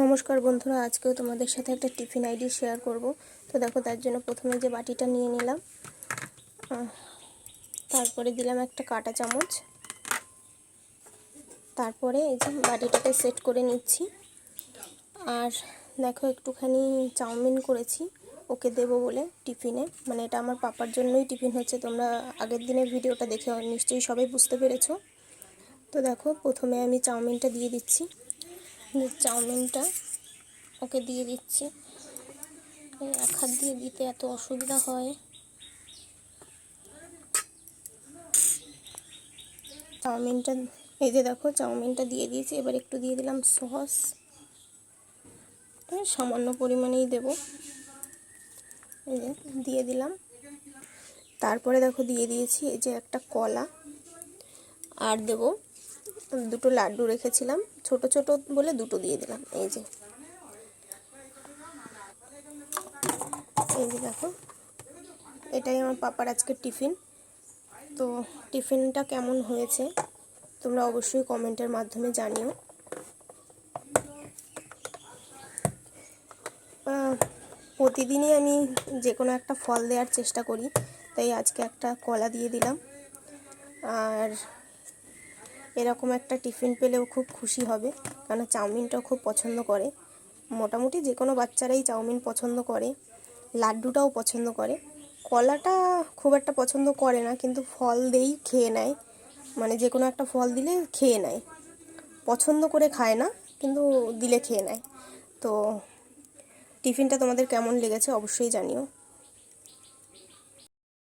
নমস্কার বন্ধুরা, আজকেও তোমাদের সাথে একটা টিফিন আইডি শেয়ার করব। তো দেখো, তার জন্য প্রথমে যে বাটিটা নিয়ে নিলাম তারপরে দিলাম একটা কাটা চামচ। তারপরে এই যে বাটিটাকে সেট করে নিচ্ছি। আর দেখো, একটুখানি চাউমিন করেছি, ওকে দেবো বলে টিফিনে। মানে এটা আমার পাপার জন্যই টিফিন হচ্ছে, তোমরা আগের দিনের ভিডিওটা দেখে নিশ্চয়ই সবাই বুঝতে পেরেছ। তো দেখো, প্রথমে আমি চাউমিনটা দিয়ে দিচ্ছি। চাউমিনটা ওকে দিয়ে দিচ্ছি। এক হাত দিয়ে দিতে এত অসুবিধা হয়। চাউমিনটা, এই যে দেখো, চাউমিনটা দিয়ে দিয়েছি। এবার একটু দিয়ে দিলাম সস। সামান্য পরিমাণেই দেব। এই যে, দিয়ে দিলাম। তারপরে দেখো, দিয়ে দিয়েছি এই যে একটা কলা। আর দেব দুটো লাড্ডু রেখেছিলাম, ছোট ছোট বলে দুটো দিয়ে দিলাম, এই যে। এই যে দেখো, এটাই আমার পাপার আজকের টিফিন। তো টিফিনটা কেমন হয়েছে, তোমরা অবশ্যই কমেন্টের মাধ্যমে জানিও। প্রতিদিনই আমি যে কোনো একটা ফল দেওয়ার চেষ্টা করি, তাই আজকে একটা কলা দিয়ে দিলাম। আর এরকম একটা টিফিন পেলেও খুব খুশি হবে। কারণ চাউমিনটাও খুব পছন্দ করে। মোটামুটি যে কোনো বাচ্চারাই চাউমিন পছন্দ করে, লাড্ডুটাও পছন্দ করে। কলাটা খুব একটা পছন্দ করে না, কিন্তু ফল দেই খেয়ে নেয়। মানে যে কোনো একটা ফল দিলে খেয়ে নেয়। পছন্দ করে খায় না, কিন্তু দিলে খেয়ে নেয়। তো টিফিনটা তোমাদের কেমন লেগেছে অবশ্যই জানিও।